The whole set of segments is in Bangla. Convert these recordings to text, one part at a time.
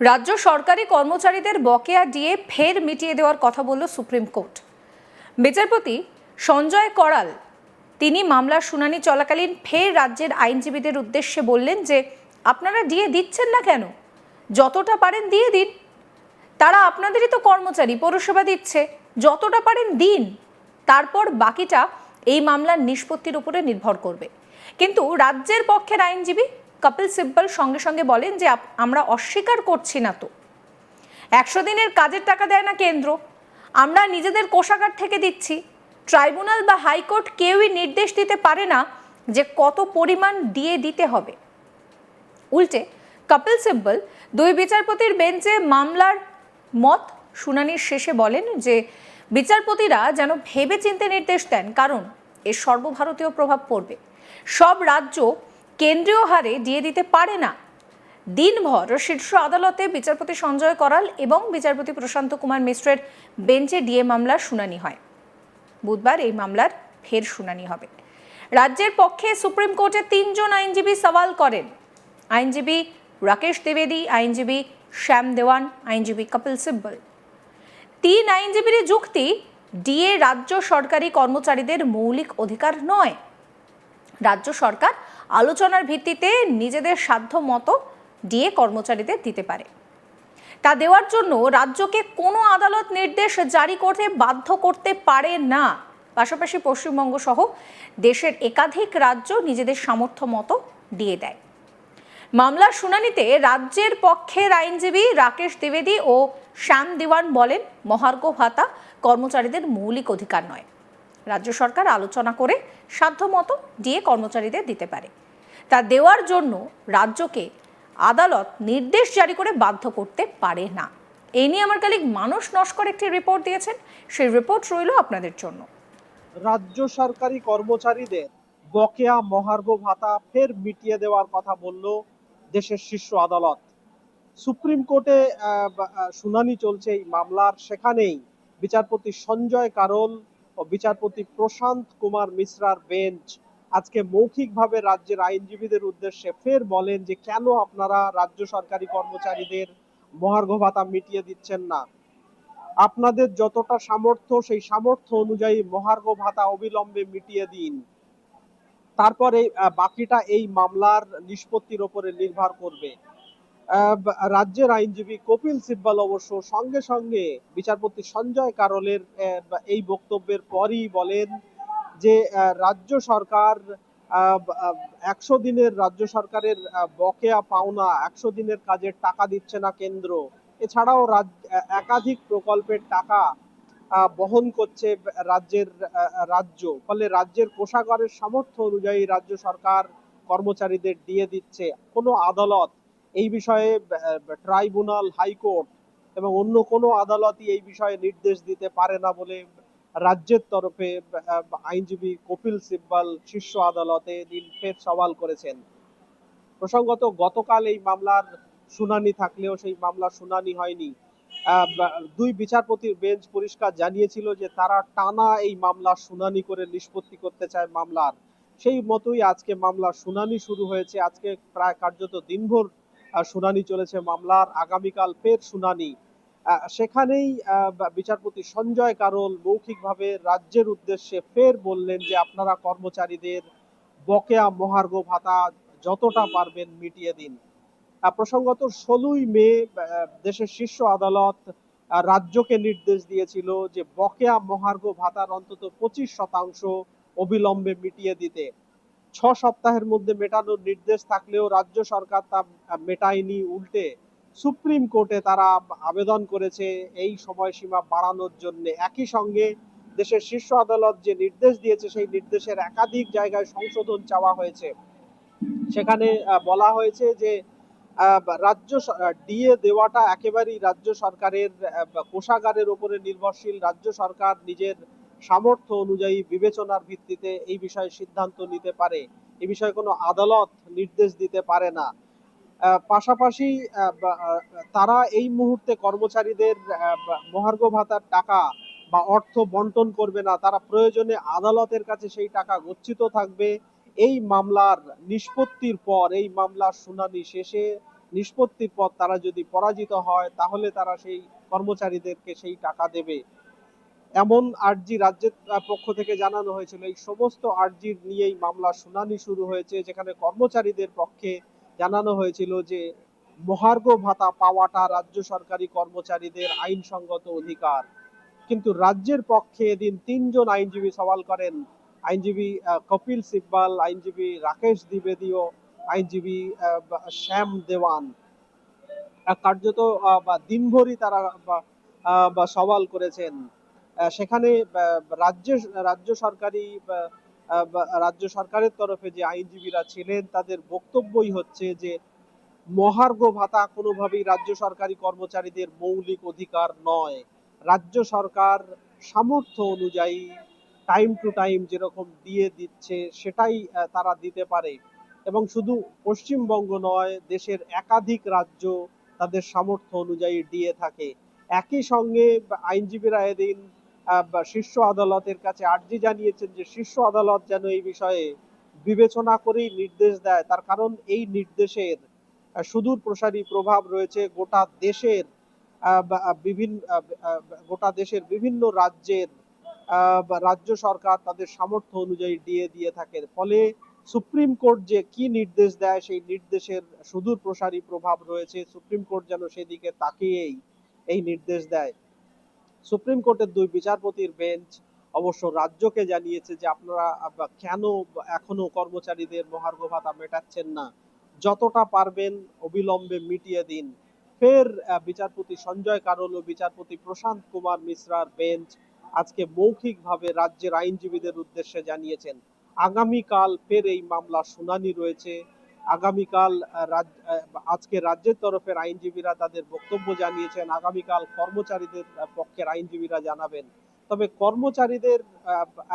রাজ্য সরকারি কর্মচারীদের বকেয়া দিয়ে ফের মিটিয়ে দেওয়ার কথা বলল সুপ্রিম কোর্ট। বিচারপতি সঞ্জয় করাল, তিনি মামলার শুনানি চলাকালীন ফের রাজ্যের আইনজীবীদের উদ্দেশ্যে বললেন যে, আপনারা দিয়ে দিচ্ছেন না কেন? যতটা পারেন দিয়ে দিন। তারা আপনাদেরই তো কর্মচারী, পৌরসভা দিচ্ছে। যতটা পারেন দিন। তারপর বাকিটা এই মামলার নিষ্পত্তির উপরে নির্ভর করবে। কিন্তু রাজ্যের পক্ষের আইনজীবী কপিল সিব্বল সঙ্গে সঙ্গে বলেন যে আমরা অস্বীকার করছি না তো। একশো দিনের কাজের টাকা দেয় না কেন্দ্র। আমরা নিজেদের কোষাগার থেকে দিচ্ছি। ট্রাইব্যুনাল বা হাইকোর্ট কেউই নির্দেশ দিতে পারে না যে, কত পরিমাণ দিয়ে দিতে হবে। উল্টে কপিল সিব্বল দুই বিচারপতির বেঞ্চে মামলার মত শুনানির শেষে বলেন যে, বিচারপতিরা যেন ভেবে চিন্তে নির্দেশ দেন, কারণ এর সর্বভারতীয় প্রভাব পড়বে। সব রাজ্য কেন্দ্রীয় হারে দিয়ে দিতে পারে না। দিনভর শীর্ষ আদালতে বিচারপতি সঞ্জয় করাল এবং বিচারপতি প্রশান্ত কুমার মিশ্রের বেঞ্চে ডিএ মামলার শুনানি হয়। বুধবার এই মামলার ফের শুনানি হবে। রাজ্যের পক্ষে সুপ্রিম কোর্টে তিনজন আইনজীবী সওয়াল করেন। আইনজীবী রাকেশ দ্বিবেদী, আইনজীবী শ্যাম দেওয়ান, আইনজীবী কপিল সিব্বল। তিন আইনজীবীর যুক্তি, ডিএ রাজ্য সরকারি কর্মচারীদের মৌলিক অধিকার নয়। রাজ্য সরকার আলোচনার ভিত্তিতে নিজেদের সাধ্য মতো ডিএ কর্মচারীদের দিতে পারে। তা দেওয়ার জন্য রাজ্যকে কোনো আদালত নির্দেশ জারি করতে বাধ্য করতে পারে না। পাশাপাশি পশ্চিমবঙ্গ সহ দেশের একাধিক রাজ্য নিজেদের সামর্থ্য মতো দিয়ে দেয়। মামলার শুনানিতে রাজ্যের পক্ষের আইনজীবী রাকেশ দ্বিবেদী ও শ্যাম দিওয়ান বলেন, মহার্ঘ ভাতা কর্মচারীদের মৌলিক অধিকার নয়। রাজ্য সরকার আলোচনা করে সাধ্যমতো ডিএ কর্মচারীদের দিতে পারে। তা দেওয়ার জন্য রাজ্যকে আদালত নির্দেশ জারি করে বাধ্য করতে পারে না। এই নিয়ে আমার কালিক মানুষ নস্কর একটি রিপোর্ট দিয়েছেন। সেই রিপোর্ট রইল আপনাদের জন্য। রাজ্য সরকারি কর্মচারীদের বকেয়া মহার্ঘ ভাতা ফের মিটিয়ে দেওয়ার কথা বলল দেশের শীর্ষ আদালত। সুপ্রিম কোর্টে শুনানি চলছে এই মামলার। সেখানেই বিচারপতি সঞ্জয় কারোল ও বিচারপতি প্রশান্ত কুমার মিশ্রার বেঞ্চ আজকে মৌখিকভাবে রাজ্যের আইনজীবীদের উদ্দেশ্যে ফের বলেন যে কেন আপনারা রাজ্য সরকারি কর্মচারীদের মহার্ঘ ভাতা মিটিয়ে দিচ্ছেন না। আপনাদের যতটা সামর্থ্য, সেই সামর্থ্য অনুযায়ী মহার্ঘ ভাতা অবিলম্বে মিটিয়ে দিন। তারপরে বাকিটা এই মামলার নিষ্পত্তির ওপরে নির্ভর করবে। রাজ্যের আইনজীবী কপিল সিব্বাল অবশ্য সঙ্গে সঙ্গে বিচারপতি সঞ্জয় কারলের এই বক্তব্যের পরই বলেন যে রাজ্য সরকার একশো দিনের রাজ্য সরকারের বকেয়া পাওনা, একশো দিনের কাজের টাকা দিচ্ছে না কেন্দ্র। এছাড়াও একাধিক প্রকল্পের টাকা বহন করছে রাজ্যের রাজ্য। ফলে রাজ্যের কোষাগারের সামর্থ্য অনুযায়ী রাজ্য সরকার কর্মচারীদের দিয়ে দিচ্ছে। কোনো আদালত এই বিষয়ে ট্রাইব্যুনাল, হাইকোর্ট এবং অন্য কোনো আদালতই এই বিষয়ে নির্দেশ দিতে পারে না বলে রাজ্যের তরফে আইনজীবী কপিল সিব্বল শীর্ষ আদালতে দিন ফের সওয়াল করেছেন। প্রসঙ্গত, গতকাল এই মামলার শুনানি থাকলেও সেই মামলার শুনানি হয়নি। দুই বিচারপতির বেঞ্চ পরিষ্কার জানিয়েছিল যে তারা টানা এই মামলার শুনানি করে নিষ্পত্তি করতে চায় মামলার। সেই মতোই আজকে মামলার শুনানি শুরু হয়েছে। আজকে প্রায় কার্যত দিনভর শুনানি চলেছে মামলার। আগামীকাল ফের শুনানি। সেখানেই বিচারপতি সঞ্জয় কারোল মৌখিকভাবে রাজ্যের উদ্দেশ্যে ফের বললেন যে আপনারা কর্মচারীদের বকেয়া মহার্ঘ ভাতা যতটা পারবেন মিটিয়ে দিন। প্রসঙ্গত ষোলোই মে দেশের শীর্ষ আদালত রাজ্যকে নির্দেশ দিয়েছিল যে বকেয়া মহার্ঘ ভাতার অন্তত পঁচিশ শতাংশ অবিলম্বে মিটিয়ে দিতে। ছ সপ্তাহের মধ্যে মেটানোর নির্দেশ থাকলেও রাজ্য সরকার তা মেটায়নি উল্টে। সুপ্রিম কোর্টে তারা আবেদন করেছে এই সময়সীমা বাড়ানোর জন্য। একই সঙ্গে দেশের শীর্ষ আদালত যে নির্দেশ দিয়েছে, সেই নির্দেশের একাধিক জায়গায় সংশোধন চাওয়া হয়েছে। সেখানে বলা হয়েছে যে রাজ্য ডিএ দেওয়াটা একেবারেই রাজ্য সরকারের কোষাগারের উপরে নির্ভরশীল। রাজ্য সরকার নিজের সামর্থ্য অনুযায়ী বিবেচনার ভিত্তিতে এই বিষয়ে সিদ্ধান্ত নিতে পারে। এ বিষয়ে কোনো আদালত নির্দেশ দিতে পারে না। পাশাপাশি তারা এই মুহূর্তে কর্মচারীদের মহার্ঘ ভাতার টাকা বা অর্থ বন্টন করবে না, তারা প্রয়োজনে আদালতের কাছে সেই টাকা গচ্ছিত থাকবে। এই মামলার নিষ্পত্তির পর, এই মামলার শুনানি শেষে নিষ্পত্তির পর তারা যদি পরাজিত হয়, তাহলে তারা সেই কর্মচারীদেরকে সেই টাকা দেবে। এমন আর্জি রাজ্যের পক্ষ থেকে জানানো হয়েছিল। এই সমস্ত আর্জির নিয়েই মামলা শুনানি শুরু হয়েছে, যেখানে কর্মচারীদের পক্ষে জানানো হয়েছিল যে মহার্ঘ ভাতা পাওয়াটা রাজ্য সরকারি কর্মচারীদের আইনসঙ্গত অধিকার। কিন্তু রাজ্যের পক্ষে এদিন তিনজন আইনজীবী সওয়াল করেন। আইনজীবী কপিল সিব্বাল, আইনজীবী রাকেশ দ্বিবেদীও আইনজীবী শ্যাম দেওয়ান। কার্যত বা, দিনভরই তারা সওয়াল করেছেন। সেখানে রাজ্য রাজ্য সরকারি রাজ্য সরকারের তরফে যে আইনজীবীরা ছিলেন, তাদের বক্তব্যই হচ্ছে যে মহার্ঘ ভাতা কোনোভাবেই রাজ্য সরকারি কর্মচারীদের মৌলিক অধিকার নয়। রাজ্য সরকার সামর্থ্য অনুযায়ী টাইম টু টাইম যেরকম দিয়ে দিচ্ছে, সেটাই তারা দিতে পারে। এবং শুধু পশ্চিমবঙ্গ নয়, দেশের একাধিক রাজ্য তাদের সামর্থ্য অনুযায়ী দিয়ে থাকে। একই সঙ্গে আইনজীবীরা এদিন শীর্ষ আদালতের কাছে আর্জি জানিয়েছেন যে শীর্ষ আদালত যেন এই বিষয়ে বিবেচনা করেই নির্দেশ দেয়। তার কারণ এই নির্দেশের সুদূর প্রসারী প্রভাব রয়েছে গোটা দেশের বিভিন্ন গোটা দেশের বিভিন্ন রাজ্যের রাজ্য সরকার তাদের সামর্থ্য অনুযায়ী দিয়ে দিয়ে থাকে ফলে সুপ্রিম কোর্ট যে কি নির্দেশ দেয় সেই নির্দেশের সুদূর প্রসারী প্রভাব রয়েছে। সুপ্রিম কোর্ট যেন সেদিকে তাকিয়েই এই নির্দেশ দেয়। সুপ্রিম কোর্টের দুই বিচারপতির বেঞ্চ অবশ্য রাজ্যকে জানিয়েছে যে আপনারা কেন এখনও কর্মচারীদের মহার্ঘ ভাতা মেটাচ্ছেন না। যতটা পারবেন অবিলম্বে মিটিয়ে দিন। ফের বিচারপতি সঞ্জয় কারোল ও বিচারপতি প্রশান্ত কুমার মিশ্রার বেঞ্চ আজকে মৌখিকভাবে রাজ্যের আইনজীবীদের উদ্দেশ্যে জানিয়েছেন, আগামীকাল ফের এই মামলা শুনানি রয়েছে। আগামীকাল আজকে রাজ্যের তরফের আইনজীবীরা তাদের বক্তব্য জানিয়েছেন, আগামীকাল কর্মচারীদের পক্ষের আইনজীবীরা জানাবেন। তবে কর্মচারীদের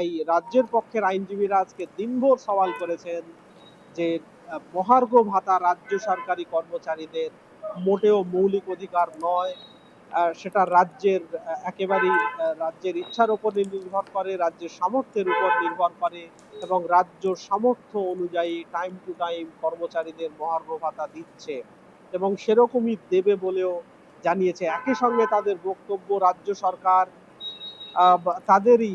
এই রাজ্যের পক্ষের আইনজীবীরা আজকে দিনভর সওয়াল করেছেন যে মহার্ঘ ভাতা রাজ্য সরকারি কর্মচারীদের মোটেও মৌলিক অধিকার নয় সেটা রাজ্যের একেবারেই রাজ্যের ইচ্ছার উপর নির্ভর করে, রাজ্যের সামর্থ্যের উপর নির্ভর করে এবং রাজ্য সামর্থ্য অনুযায়ী টাইম টু টাইম কর্মচারীদের মহার্ঘ ভাতা দিচ্ছে এবং সেরকমই দেবে বলেও জানিয়েছে। একই সঙ্গে তাদের বক্তব্য, রাজ্য সরকার তাদেরই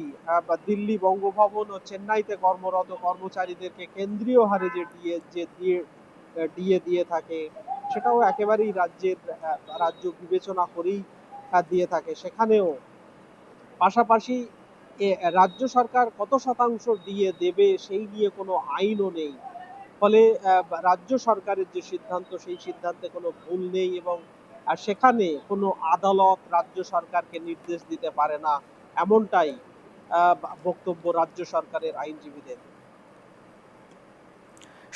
দিল্লি বঙ্গভবন ও চেন্নাইতে কর্মরত কর্মচারীদেরকে কেন্দ্রীয় হারে যে দিয়ে যে দিয়ে দিয়ে দিয়ে থাকে সেটাও একেবারেই রাজ্যের রাজ্য বিবেচনা করেই দিয়ে থাকে। সেখানেও পাশাপাশি রাজ্য সরকার কত শতাংশ দিয়ে দেবে সেই নিয়ে কোনো আইনও নেই। ফলে রাজ্য সরকারের যে সিদ্ধান্ত, সেই সিদ্ধান্তে কোনো ভুল নেই এবং, আর সেখানে কোনো আদালত রাজ্য সরকারকে নির্দেশ দিতে পারে না, এমনটাই বক্তব্য রাজ্য সরকারের আইনজীবীদের।